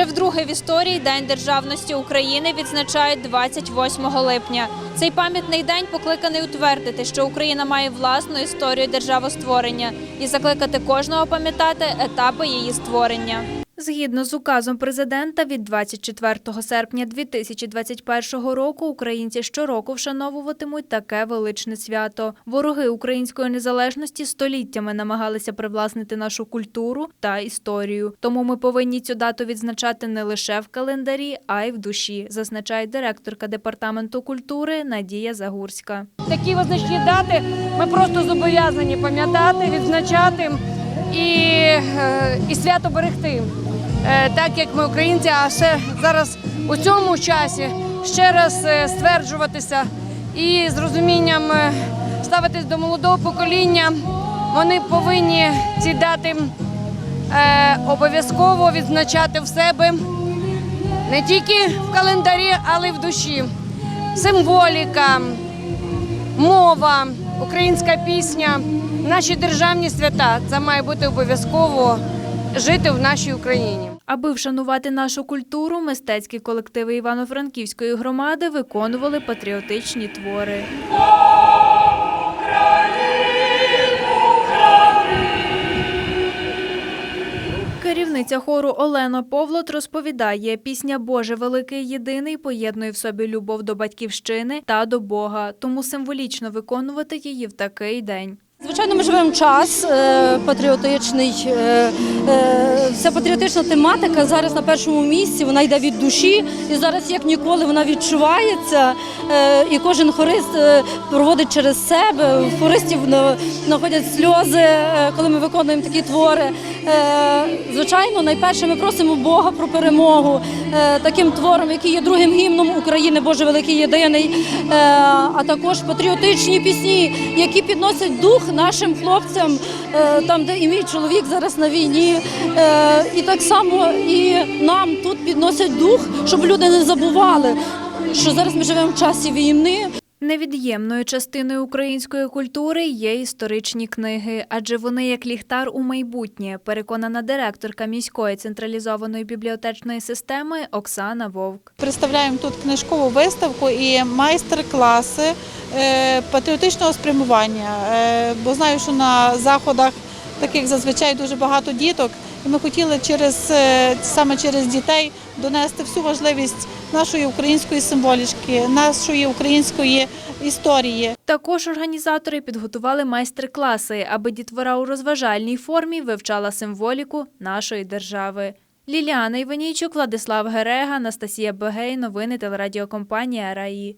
Вже вдруге в історії День державності України відзначають 28 липня. Цей пам'ятний день покликаний утвердити, що Україна має власну історію державостворення і закликати кожного пам'ятати етапи її створення. Згідно з указом президента від 24 серпня 2021 року українці щороку вшановуватимуть таке величне свято. Вороги української незалежності століттями намагалися привласнити нашу культуру та історію. Тому ми повинні цю дату відзначати не лише в календарі, а й в душі, зазначає директорка департаменту культури Надія Загурська. Такі визначні дати ми просто зобов'язані пам'ятати, відзначати і, е, і свято берегти. Е, Так як ми українці, а ще зараз у цьому часі ще раз е, стверджуватися і з розумінням е, ставитись до молодого покоління. Вони повинні ці дати обов'язково відзначати в себе не тільки в календарі, але й в душі. Символіка, мова, українська пісня, наші державні свята. Це має бути обов'язково жити в нашій Україні. Аби вшанувати нашу культуру, мистецькі колективи Івано-Франківської громади виконували патріотичні твори. Керівниця хору Олена Повлот розповідає, пісня Боже великий єдиний поєднує в собі любов до батьківщини та до Бога, тому символічно виконувати її в такий день. Звичайно, ми живемо час е, патріотичний. Е, е, патріотична тематика зараз на першому місці. Вона йде від душі, і зараз як ніколи вона відчувається. І кожен хорист проводить через себе. У хористів на- знаходять сльози, коли ми виконуємо такі твори. Е, звичайно, найперше ми просимо Бога про перемогу е, таким твором, який є другим гімном України, Боже великий єдиний, е, а також патріотичні пісні, які підносять дух нашим хлопцям, там, де і мій чоловік зараз на війні. І так само і нам тут підносять дух, щоб люди не забували, що зараз ми живемо в часі війни. Невід'ємною частиною української культури є історичні книги, адже вони як ліхтар у майбутнє, переконана директорка міської централізованої бібліотечної системи Оксана Вовк. Представляємо тут книжкову виставку і майстер-класи е, патріотичного спрямування. Е, Бо знаю, що на заходах таких зазвичай дуже багато діток, і ми хотіли через е, саме через дітей донести всю важливість нашої української символічки, нашої української історії. Також організатори підготували майстер-класи, аби дітвора у розважальній формі вивчала символіку нашої держави. Ліліана Іванійчук, Владислав Герега, Анастасія Бегей. Новини телерадіокомпанія РАІ.